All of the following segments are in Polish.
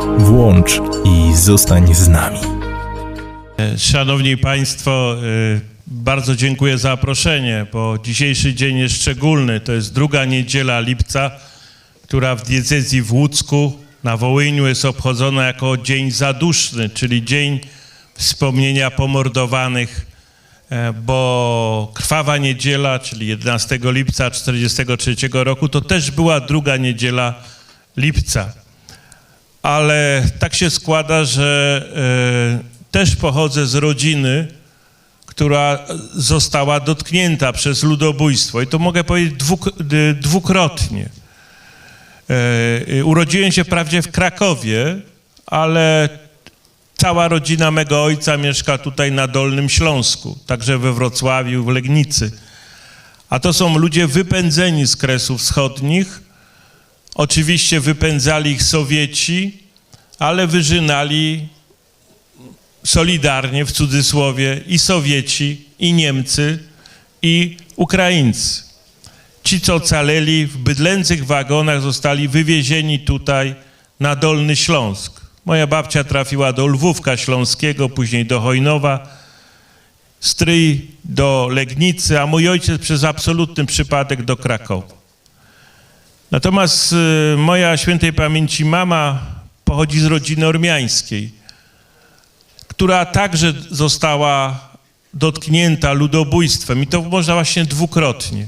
Włącz i zostań z nami. Szanowni Państwo, y, bardzo dziękuję za zaproszenie, bo dzisiejszy dzień jest szczególny. To jest druga niedziela lipca, która w diecezji w Łódzku na Wołyniu jest obchodzona jako dzień zaduszny, czyli dzień wspomnienia pomordowanych, e, bo krwawa niedziela, czyli 11 lipca 1943 roku, to też była druga niedziela lipca ale tak się składa, że e, też pochodzę z rodziny, która została dotknięta przez ludobójstwo. I to mogę powiedzieć dwuk, dwukrotnie. E, urodziłem się wprawdzie w Krakowie, ale cała rodzina mego ojca mieszka tutaj na Dolnym Śląsku, także we Wrocławiu, w Legnicy. A to są ludzie wypędzeni z Kresów Wschodnich, Oczywiście wypędzali ich Sowieci, ale wyżynali solidarnie, w cudzysłowie, i Sowieci, i Niemcy, i Ukraińcy. Ci, co ocaleli w bydlęcych wagonach, zostali wywiezieni tutaj na Dolny Śląsk. Moja babcia trafiła do Lwówka Śląskiego, później do Hojnowa, stryj do Legnicy, a mój ojciec przez absolutny przypadek do Krakowa. Natomiast y, moja świętej pamięci mama pochodzi z rodziny ormiańskiej, która także została dotknięta ludobójstwem i to można właśnie dwukrotnie.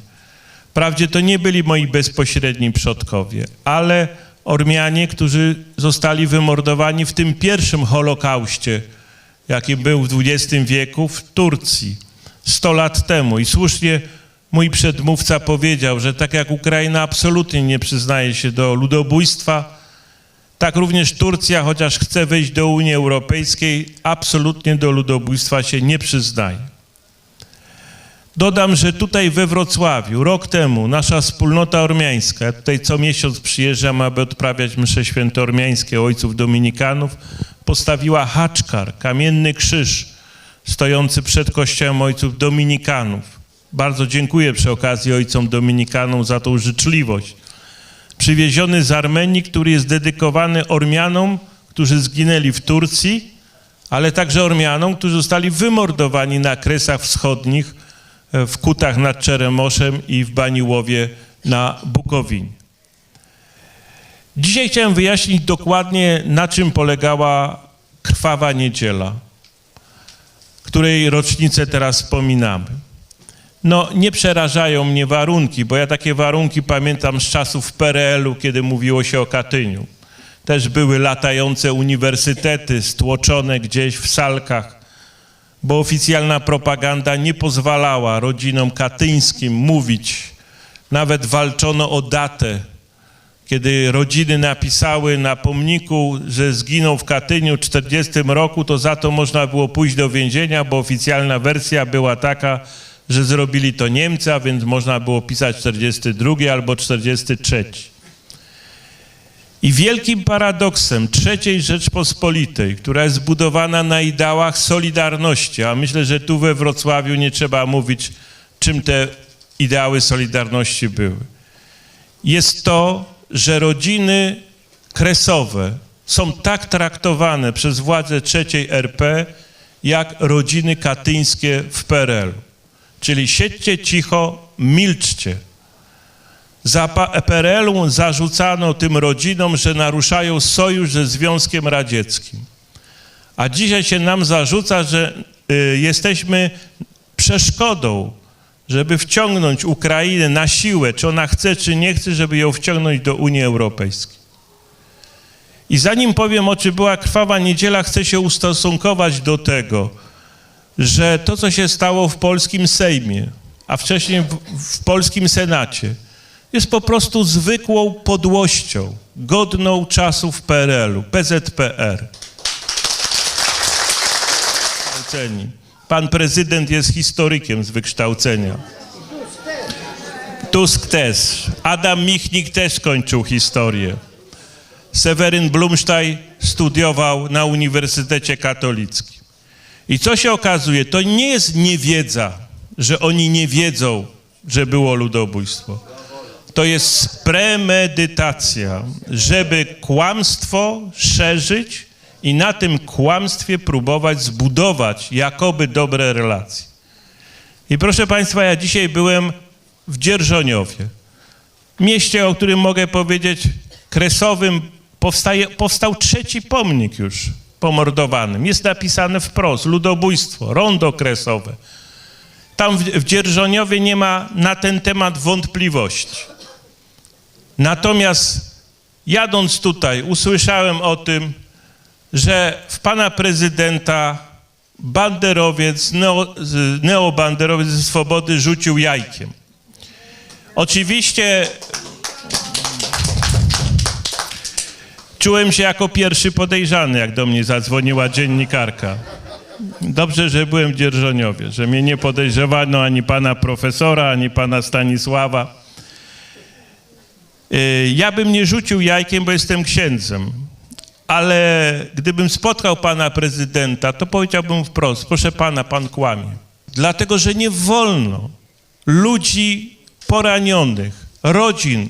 Wprawdzie to nie byli moi bezpośredni przodkowie, ale Ormianie, którzy zostali wymordowani w tym pierwszym Holokauście, jaki był w XX wieku w Turcji 100 lat temu. I słusznie mój przedmówca powiedział, że tak jak Ukraina absolutnie nie przyznaje się do ludobójstwa, tak również Turcja, chociaż chce wejść do Unii Europejskiej, absolutnie do ludobójstwa się nie przyznaje. Dodam, że tutaj we Wrocławiu rok temu nasza wspólnota ormiańska, ja tutaj co miesiąc przyjeżdżam, aby odprawiać msze święte ormiańskie ojców dominikanów, postawiła haczkar, kamienny krzyż stojący przed kościołem ojców dominikanów. Bardzo dziękuję przy okazji ojcom dominikanom za tą życzliwość. Przywieziony z Armenii, który jest dedykowany Ormianom, którzy zginęli w Turcji, ale także Ormianom, którzy zostali wymordowani na Kresach Wschodnich, e, w Kutach nad Czeremoszem i w Baniłowie na Bukowinie. Dzisiaj chciałem wyjaśnić dokładnie, na czym polegała krwawa niedziela, której rocznicę teraz wspominamy. No, nie przerażają mnie warunki, bo ja takie warunki pamiętam z czasów PRL-u, kiedy mówiło się o Katyniu. Też były latające uniwersytety stłoczone gdzieś w salkach, bo oficjalna propaganda nie pozwalała rodzinom katyńskim mówić. Nawet walczono o datę. Kiedy rodziny napisały na pomniku, że zginął w Katyniu w 40 roku, to za to można było pójść do więzienia, bo oficjalna wersja była taka, że zrobili to Niemcy, a więc można było pisać 42 albo 43. I wielkim paradoksem III Rzeczpospolitej, która jest zbudowana na ideałach Solidarności, a myślę, że tu we Wrocławiu nie trzeba mówić, czym te ideały Solidarności były, jest to, że rodziny kresowe są tak traktowane przez władze III RP, jak rodziny katyńskie w PRL. Czyli siedźcie cicho, milczcie. Za PRL-u zarzucano tym rodzinom, że naruszają sojusz ze Związkiem Radzieckim. A dzisiaj się nam zarzuca, że y, jesteśmy przeszkodą, żeby wciągnąć Ukrainę na siłę, czy ona chce, czy nie chce, żeby ją wciągnąć do Unii Europejskiej. I zanim powiem, o czym była krwawa niedziela, chcę się ustosunkować do tego, że to, co się stało w polskim Sejmie, a wcześniej w, w polskim Senacie, jest po prostu zwykłą podłością, godną czasów PRL-u, PZPR. Pan prezydent jest historykiem z wykształcenia. Tusk też. Adam Michnik też kończył historię. Seweryn Blumstein studiował na Uniwersytecie Katolickim. I co się okazuje? To nie jest niewiedza, że oni nie wiedzą, że było ludobójstwo. to jest premedytacja, żeby kłamstwo szerzyć i na tym kłamstwie próbować zbudować jakoby dobre relacje. I proszę Państwa, ja dzisiaj byłem w Dzierżoniowie, mieście, o którym mogę powiedzieć, kresowym, powstaje, powstał trzeci pomnik już pomordowanym. Jest napisane wprost, ludobójstwo, rondo kresowe. Tam w, w Dzierżoniowie nie ma na ten temat wątpliwości. Natomiast jadąc tutaj usłyszałem o tym, że w pana prezydenta banderowiec, neo, neobanderowiec ze Swobody rzucił jajkiem. Oczywiście czułem się jako pierwszy podejrzany, jak do mnie zadzwoniła dziennikarka. Dobrze, że byłem w Dzierżoniowie, że mnie nie podejrzewano ani pana profesora, ani pana Stanisława. Y, Ja bym nie rzucił jajkiem, bo jestem księdzem, ale gdybym spotkał pana prezydenta, to powiedziałbym wprost, proszę pana, pan kłamie. Dlatego, że nie wolno ludzi poranionych, rodzin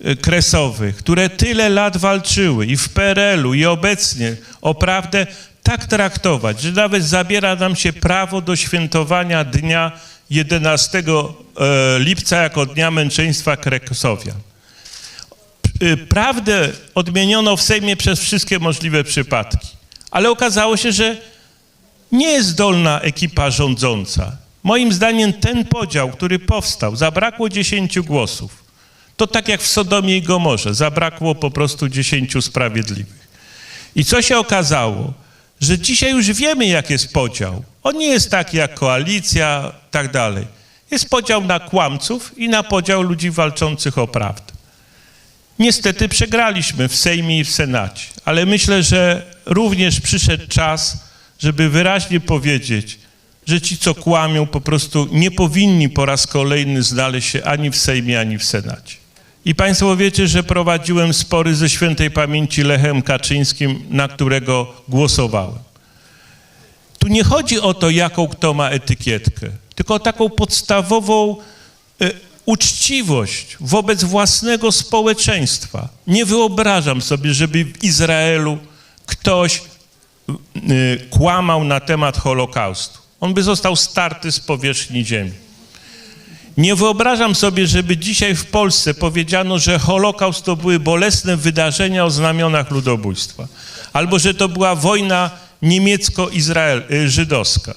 y, kresowych, które tyle lat walczyły i w PRL-u, i obecnie o prawdę, tak traktować, że nawet zabiera nam się prawo do świętowania dnia 11 e, lipca jako Dnia Męczeństwa Kresowian y, prawdę odmieniono w Sejmie przez wszystkie możliwe przypadki. Ale okazało się, że nie jest zdolna ekipa rządząca. Moim zdaniem ten podział, który powstał, zabrakło 10 głosów. To tak jak w Sodomie i Gomorze, zabrakło po prostu 10 sprawiedliwych. I co się okazało? Że dzisiaj już wiemy, jak jest podział. On nie jest taki jak koalicja, tak dalej. Jest podział na kłamców i na podział ludzi walczących o prawdę. Niestety przegraliśmy w Sejmie i w Senacie, ale myślę, że również przyszedł czas, żeby wyraźnie powiedzieć, że ci, co kłamią, po prostu nie powinni po raz kolejny znaleźć się ani w Sejmie, ani w Senacie. I Państwo wiecie, że prowadziłem spory ze świętej pamięci Lechem Kaczyńskim, na którego głosowałem. Tu nie chodzi o to, jaką kto ma etykietkę, tylko o taką podstawową e, uczciwość wobec własnego społeczeństwa. Nie wyobrażam sobie, żeby w Izraelu ktoś y, kłamał na temat Holokaustu. On by został starty z powierzchni ziemi. Nie wyobrażam sobie, żeby dzisiaj w Polsce powiedziano, że Holokaust to były bolesne wydarzenia o znamionach ludobójstwa, albo że to była wojna niemiecko-żydowska.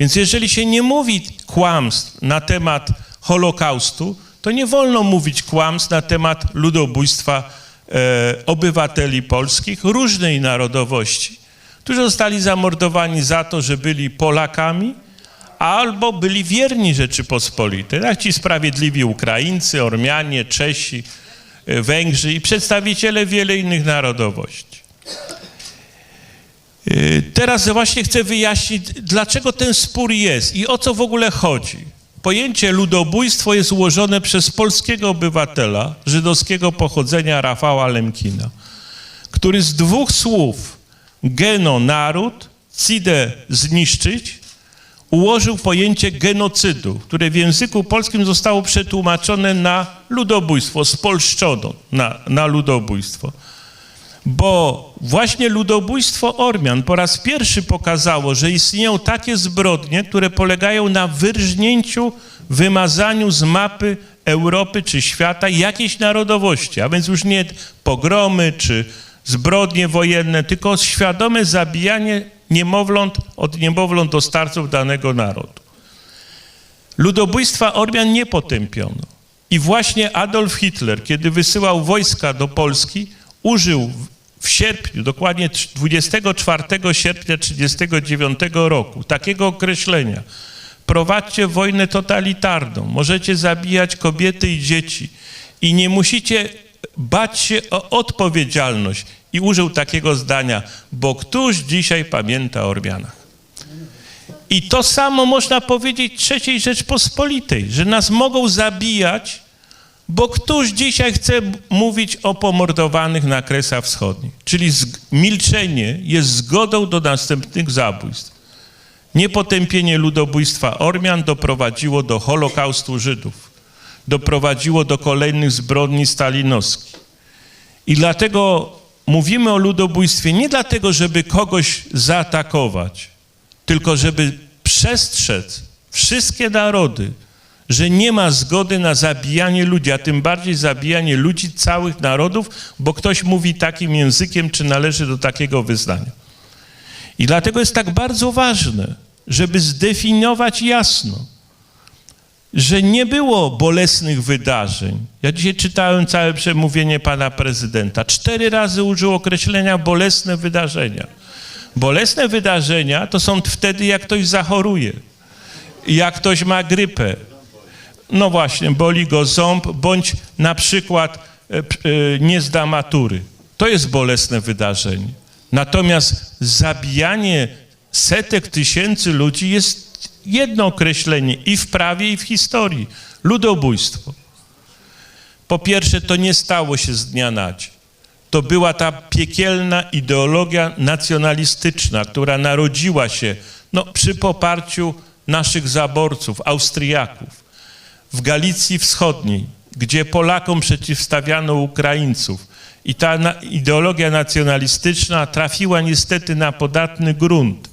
Więc jeżeli się nie mówi kłamstw na temat Holokaustu, to nie wolno mówić kłamstw na temat ludobójstwa e, obywateli polskich różnej narodowości, którzy zostali zamordowani za to, że byli Polakami, albo byli wierni Rzeczypospolitej, jak ci sprawiedliwi Ukraińcy, Ormianie, Czesi, e, Węgrzy i przedstawiciele wiele innych narodowości. E, Teraz właśnie chcę wyjaśnić, dlaczego ten spór jest i o co w ogóle chodzi. Pojęcie ludobójstwo jest ułożone przez polskiego obywatela żydowskiego pochodzenia Rafała Lemkina, który z dwóch słów geno naród, cide zniszczyć, ułożył pojęcie genocydu, które w języku polskim zostało przetłumaczone na ludobójstwo, spolszczono na, na ludobójstwo. Bo właśnie ludobójstwo Ormian po raz pierwszy pokazało, że istnieją takie zbrodnie, które polegają na wyrżnięciu, wymazaniu z mapy Europy czy świata jakiejś narodowości, a więc już nie pogromy czy zbrodnie wojenne, tylko świadome zabijanie niemowląt od niemowląt do starców danego narodu. Ludobójstwa Ormian nie potępiono. I właśnie Adolf Hitler, kiedy wysyłał wojska do Polski, użył w- sierpniu, dokładnie trz- 24 sierpnia 1939 roku, takiego określenia. Prowadźcie wojnę totalitarną, możecie zabijać kobiety i dzieci i nie musicie bać się o odpowiedzialność. I użył takiego zdania, bo któż dzisiaj pamięta o Ormianach? I to samo można powiedzieć III Rzeczpospolitej, że nas mogą zabijać, bo któż dzisiaj chce mówić o pomordowanych na Kresach Wschodnich? Czyli milczenie jest zgodą do następnych zabójstw. Niepotępienie ludobójstwa Ormian doprowadziło do Holokaustu Żydów. doprowadziło do kolejnych zbrodni stalinowskich. I dlatego mówimy o ludobójstwie nie dlatego, żeby kogoś zaatakować, tylko żeby przestrzec wszystkie narody, że nie ma zgody na zabijanie ludzi, a tym bardziej zabijanie ludzi całych narodów, bo ktoś mówi takim językiem, czy należy do takiego wyznania. I dlatego jest tak bardzo ważne, żeby zdefiniować jasno, że nie było bolesnych wydarzeń. Ja dzisiaj czytałem całe przemówienie pana prezydenta. Cztery razy użył określenia bolesne wydarzenia. Bolesne wydarzenia to są wtedy, jak ktoś zachoruje, jak ktoś ma grypę. No właśnie, boli go ząb, bądź na przykład e, e, nie zda matury. To jest bolesne wydarzenie. Natomiast zabijanie setek tysięcy ludzi jest jedno określenie i w prawie, i w historii. Ludobójstwo. Po pierwsze, to nie stało się z dnia na dzień. To była ta piekielna ideologia nacjonalistyczna, która narodziła się no, przy poparciu naszych zaborców, Austriaków, w Galicji Wschodniej, gdzie Polakom przeciwstawiano Ukraińców. I ta ideologia nacjonalistyczna trafiła niestety na podatny grunt.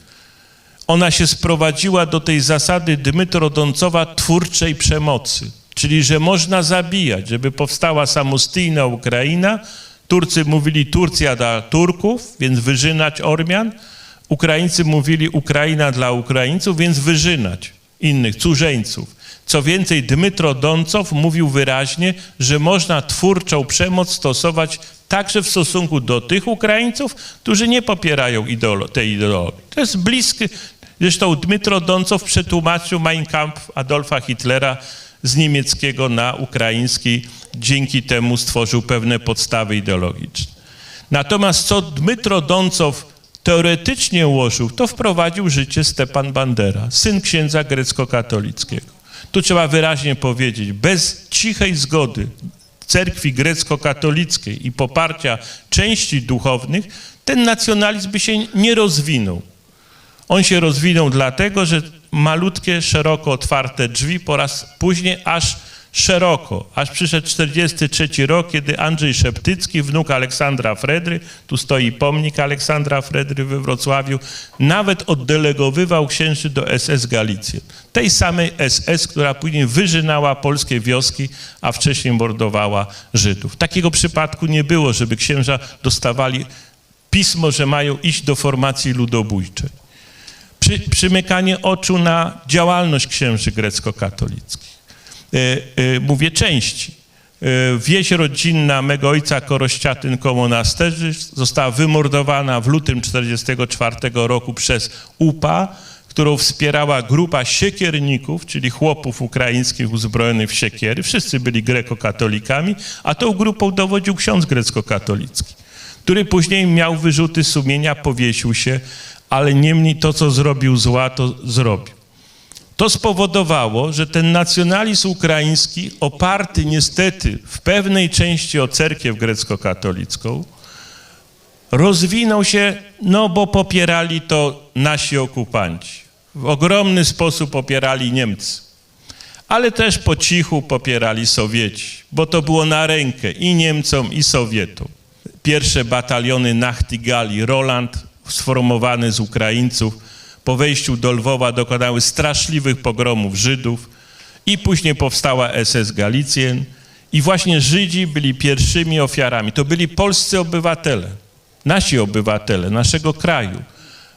Ona się sprowadziła do tej zasady Dmytro-Doncowa twórczej przemocy, czyli że można zabijać, żeby powstała samostojna Ukraina. Turcy mówili Turcja dla Turków, więc wyżynać Ormian. Ukraińcy mówili Ukraina dla Ukraińców, więc wyżynać innych, cudzeńców. Co więcej, Dmytro Doncow mówił wyraźnie, że można twórczą przemoc stosować także w stosunku do tych Ukraińców, którzy nie popierają ideolo- tej ideologii. To jest bliskie. Zresztą Dmytro Doncow przetłumaczył Mein Kampf Adolfa Hitlera z niemieckiego na ukraiński. Dzięki temu stworzył pewne podstawy ideologiczne. Natomiast co Dmytro Doncow teoretycznie ułożył, to wprowadził życie Stepan Bandera, syn księdza grecko-katolickiego. Tu trzeba wyraźnie powiedzieć, bez cichej zgody cerkwi grecko-katolickiej i poparcia części duchownych, ten nacjonalizm by się nie rozwinął. On się rozwinął dlatego, że malutkie, szeroko otwarte drzwi po raz później aż szeroko, aż przyszedł 43 rok, kiedy Andrzej Szeptycki, wnuk Aleksandra Fredry, tu stoi pomnik Aleksandra Fredry we Wrocławiu, nawet oddelegowywał księży do SS Galicję. Tej samej SS, która później wyżynała polskie wioski, a wcześniej mordowała Żydów. Takiego przypadku nie było, żeby księża dostawali pismo, że mają iść do formacji ludobójczej przy, przymykanie oczu na działalność księży grecko-katolickich. E, e, mówię części. E, Wieś rodzinna mego ojca Korościatyn koło monasterzy została wymordowana w lutym 1944 roku przez UPA, którą wspierała grupa siekierników, czyli chłopów ukraińskich uzbrojonych w siekiery. Wszyscy byli grekokatolikami, a tą grupą dowodził ksiądz grecko-katolicki, który później miał wyrzuty sumienia, powiesił się, ale niemniej to, co zrobił zła, to zrobił. To spowodowało, że ten nacjonalizm ukraiński, oparty niestety w pewnej części o cerkiew grecko-katolicką, rozwinął się, no bo popierali to nasi okupanci. W ogromny sposób popierali Niemcy, ale też po cichu popierali Sowieci, bo to było na rękę i Niemcom, i Sowietom. Pierwsze bataliony Nachtigali, Roland, sformowany z Ukraińców, po wejściu do Lwowa dokonały straszliwych pogromów Żydów i później powstała SS Galicjen i właśnie Żydzi byli pierwszymi ofiarami. To byli polscy obywatele, nasi obywatele naszego kraju,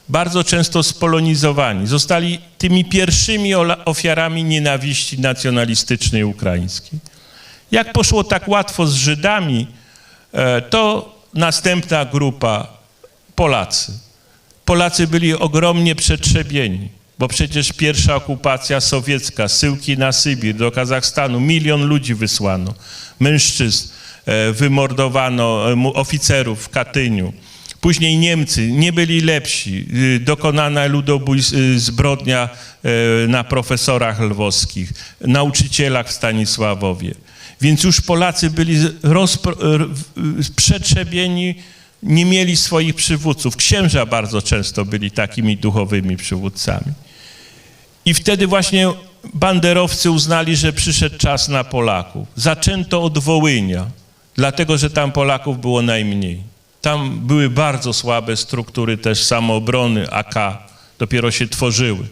bardzo często spolonizowani. Zostali tymi pierwszymi ofiarami nienawiści nacjonalistycznej ukraińskiej. Jak poszło tak łatwo z Żydami, e, to następna grupa Polacy. Polacy byli ogromnie przetrzebieni, bo przecież pierwsza okupacja sowiecka, syłki na Sybir, do Kazachstanu, milion ludzi wysłano, mężczyzn, e, wymordowano e, oficerów w Katyniu. Później Niemcy nie byli lepsi, y, dokonana ludobójstw, y, zbrodnia e, na profesorach lwowskich, nauczycielach w Stanisławowie. Więc już Polacy byli rozpro- przetrzebieni, nie mieli swoich przywódców. Księża bardzo często byli takimi duchowymi przywódcami. I wtedy właśnie banderowcy uznali, że przyszedł czas na Polaków. Zaczęto od Wołynia, dlatego że tam Polaków było najmniej. Tam były bardzo słabe struktury też samoobrony AK, dopiero się tworzyły.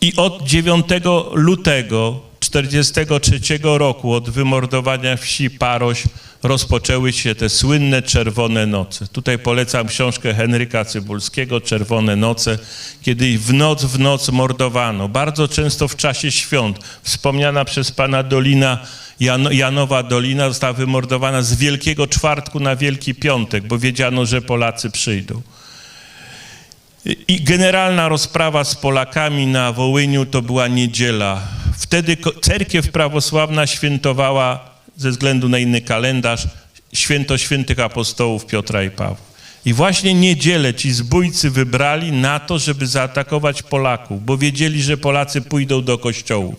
I od 9 lutego 1943 roku, od wymordowania wsi Paroś, rozpoczęły się te słynne Czerwone Noce. Tutaj polecam książkę Henryka Cybulskiego, Czerwone Noce, kiedy w noc w noc mordowano. Bardzo często w czasie świąt. Wspomniana przez pana Dolina, Jan, Janowa Dolina została wymordowana z Wielkiego Czwartku na Wielki Piątek, bo wiedziano, że Polacy przyjdą. I generalna rozprawa z Polakami na Wołyniu to była niedziela. Wtedy cerkiew prawosławna świętowała ze względu na inny kalendarz święto świętych apostołów Piotra i Pawła. I właśnie niedzielę ci zbójcy wybrali na to, żeby zaatakować Polaków, bo wiedzieli, że Polacy pójdą do kościołów.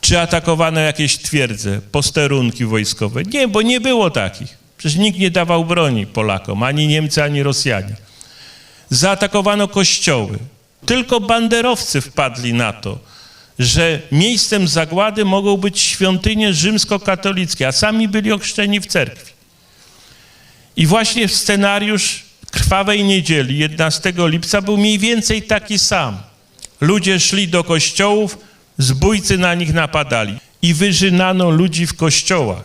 Czy atakowano jakieś twierdze, posterunki wojskowe? Nie, bo nie było takich. Przecież nikt nie dawał broni Polakom, ani Niemcy, ani Rosjanie zaatakowano kościoły. Tylko banderowcy wpadli na to, że miejscem zagłady mogą być świątynie rzymskokatolickie, a sami byli ochrzczeni w cerkwi. I właśnie scenariusz Krwawej Niedzieli 11 lipca był mniej więcej taki sam. Ludzie szli do kościołów, zbójcy na nich napadali i wyżynano ludzi w kościołach.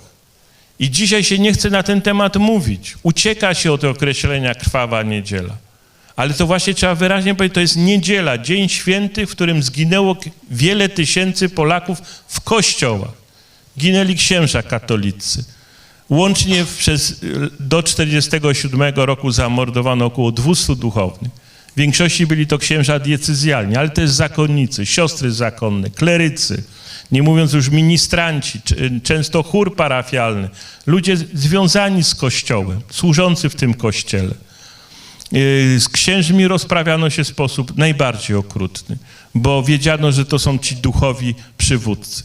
I dzisiaj się nie chce na ten temat mówić. Ucieka się od określenia Krwawa Niedziela. Ale to właśnie trzeba wyraźnie powiedzieć, to jest niedziela, dzień święty, w którym zginęło wiele tysięcy Polaków w kościołach. Ginęli księża katolicy. Łącznie przez, y, do 1947 roku zamordowano około 200 duchownych. W większości byli to księża diecezjalni, ale też zakonnicy, siostry zakonne, klerycy, nie mówiąc już ministranci, czy- często chór parafialny, ludzie związani z kościołem, służący w tym kościele. Yy, Z księżmi rozprawiano się w sposób najbardziej okrutny, bo wiedziano, że to są ci duchowi przywódcy.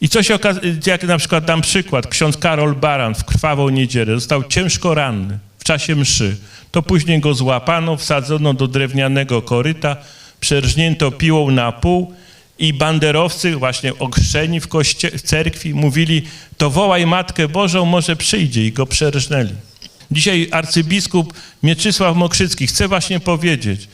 I co się okazało, jak na przykład dam przykład, ksiądz Karol Baran w krwawą niedzielę został ciężko ranny w czasie mszy. To później go złapano, wsadzono do drewnianego koryta, przerżnięto piłą na pół i banderowcy, właśnie okrzczeni w, w cerkwi, mówili, to wołaj Matkę Bożą, może przyjdzie i go przerżnęli. Dzisiaj arcybiskup Mieczysław Mokrzycki chce właśnie powiedzieć,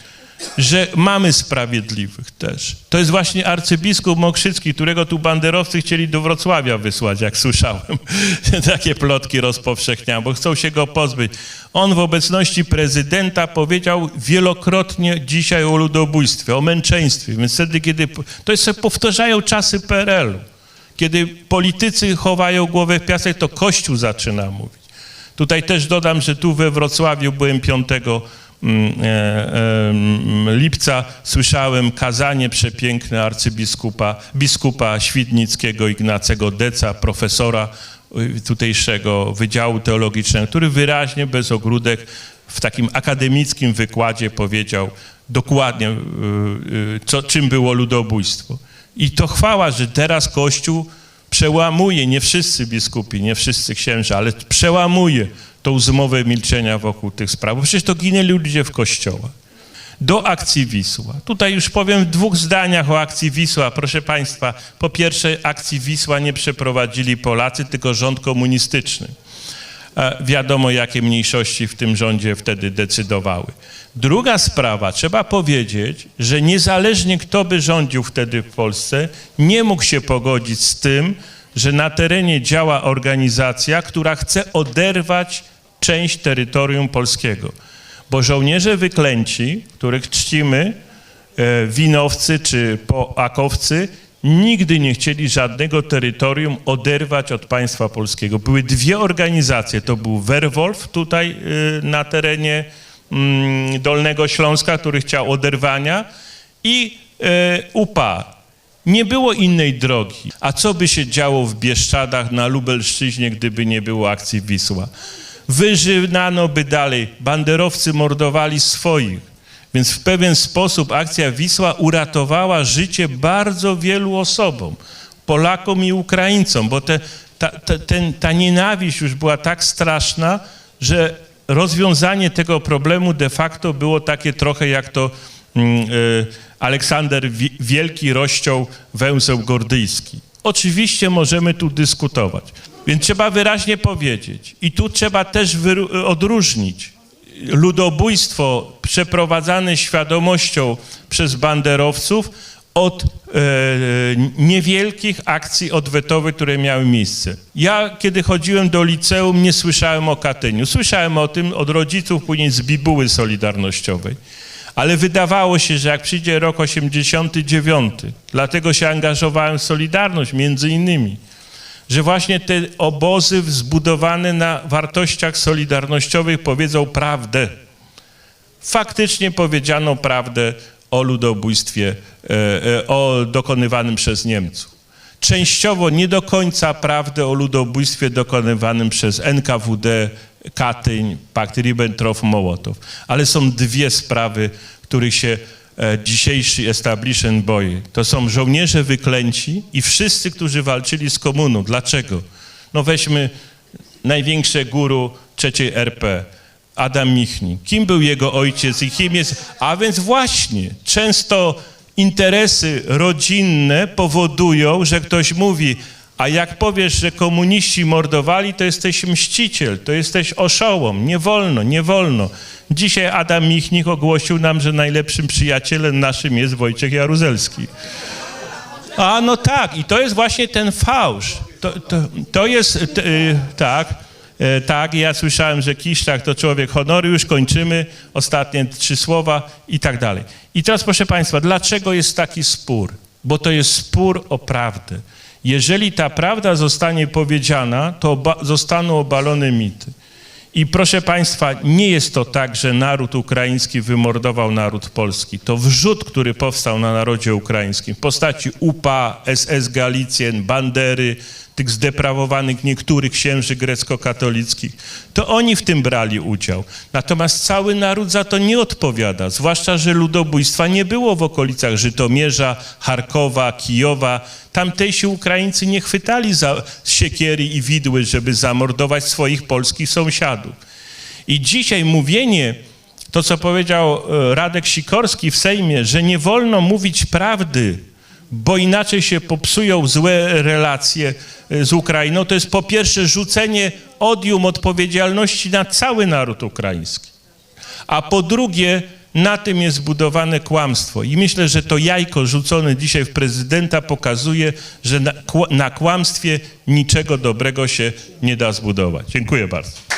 że mamy sprawiedliwych też. To jest właśnie arcybiskup Mokrzycki, którego tu banderowcy chcieli do Wrocławia wysłać, jak słyszałem. Takie plotki rozpowszechniają, bo chcą się go pozbyć. On w obecności prezydenta powiedział wielokrotnie dzisiaj o ludobójstwie, o męczeństwie. Więc wtedy, kiedy... To jest, powtarzają czasy PRL-u. Kiedy politycy chowają głowę w piasek, to Kościół zaczyna mówić. Tutaj też dodam, że tu we Wrocławiu byłem 5 mm, e, lipca, słyszałem kazanie przepiękne arcybiskupa, biskupa świdnickiego Ignacego Deca, profesora y, tutejszego Wydziału Teologicznego, który wyraźnie, bez ogródek, w takim akademickim wykładzie powiedział dokładnie, y, y, co, czym było ludobójstwo. I to chwała, że teraz Kościół przełamuje, nie wszyscy biskupi, nie wszyscy księża, ale przełamuje tą zmowę milczenia wokół tych spraw. Bo przecież to ginęli ludzie w kościołach. Do akcji Wisła. Tutaj już powiem w dwóch zdaniach o akcji Wisła. Proszę Państwa, po pierwsze akcji Wisła nie przeprowadzili Polacy, tylko rząd komunistyczny. E, Wiadomo, jakie mniejszości w tym rządzie wtedy decydowały. Druga sprawa, trzeba powiedzieć, że niezależnie kto by rządził wtedy w Polsce, nie mógł się pogodzić z tym, że na terenie działa organizacja, która chce oderwać część terytorium polskiego. Bo żołnierze wyklęci, których czcimy, e, winowcy czy poakowcy, nigdy nie chcieli żadnego terytorium oderwać od państwa polskiego. Były dwie organizacje. To był Werwolf tutaj y, na terenie mm, Dolnego Śląska, który chciał oderwania i e, UPA. Nie było innej drogi. A co by się działo w Bieszczadach na Lubelszczyźnie, gdyby nie było akcji Wisła? Wyżynano by dalej. Banderowcy mordowali swoich. Więc w pewien sposób akcja Wisła uratowała życie bardzo wielu osobom, Polakom i Ukraińcom, bo te, ta, ta, ten, ta nienawiść już była tak straszna, że rozwiązanie tego problemu de facto było takie trochę jak to mm, y, Aleksander Wi- Wielki rozciął węzeł gordyjski. Oczywiście możemy tu dyskutować, więc trzeba wyraźnie powiedzieć i tu trzeba też odróżnić ludobójstwo przeprowadzane świadomością przez banderowców od e, niewielkich akcji odwetowych, które miały miejsce. Ja, kiedy chodziłem do liceum, nie słyszałem o Katyniu. Słyszałem o tym od rodziców, później z bibuły solidarnościowej. Ale wydawało się, że jak przyjdzie rok 89, dlatego się angażowałem w Solidarność, między innymi, że właśnie te obozy zbudowane na wartościach solidarnościowych powiedzą prawdę. Faktycznie powiedziano prawdę o ludobójstwie, e, e, o dokonywanym przez Niemców. Częściowo nie do końca prawdę o ludobójstwie dokonywanym przez NKWD, Katyń, pakt Ribbentrop-Mołotow. Ale są dwie sprawy, których się dzisiejszy establishment boi. To są żołnierze wyklęci i wszyscy, którzy walczyli z komuną. Dlaczego? No weźmy największe guru trzeciej RP, Adam Michnik. Kim był jego ojciec i kim jest... A więc właśnie, często interesy rodzinne powodują, że ktoś mówi, a jak powiesz, że komuniści mordowali, to jesteś mściciel, to jesteś oszołom, nie wolno, nie wolno. Dzisiaj Adam Michnik ogłosił nam, że najlepszym przyjacielem naszym jest Wojciech Jaruzelski. A no tak, i to jest właśnie ten fałsz. To, to, to jest, t, y, tak, y, tak, ja słyszałem, że Kiszczak to człowiek honoru, już kończymy, ostatnie trzy słowa i tak dalej. I teraz proszę Państwa, dlaczego jest taki spór? Bo to jest spór o prawdę. Jeżeli ta prawda zostanie powiedziana, to oba, zostaną obalone mity. I proszę Państwa, nie jest to tak, że naród ukraiński wymordował naród polski. To wrzut, który powstał na narodzie ukraińskim w postaci UPA, SS Galicjen, Bandery, tych zdeprawowanych niektórych księży grecko-katolickich, to oni w tym brali udział. Natomiast cały naród za to nie odpowiada, zwłaszcza, że ludobójstwa nie było w okolicach Żytomierza, Charkowa, Kijowa. Tamtejsi Ukraińcy nie chwytali za siekiery i widły, żeby zamordować swoich polskich sąsiadów. I dzisiaj mówienie, to co powiedział e, Radek Sikorski w Sejmie, że nie wolno mówić prawdy, bo inaczej się popsują złe relacje e, z Ukrainą, to jest po pierwsze rzucenie odium odpowiedzialności na cały naród ukraiński. A po drugie, na tym jest zbudowane kłamstwo. I myślę, że to jajko rzucone dzisiaj w prezydenta pokazuje, że na, na kłamstwie niczego dobrego się nie da zbudować. Dziękuję bardzo.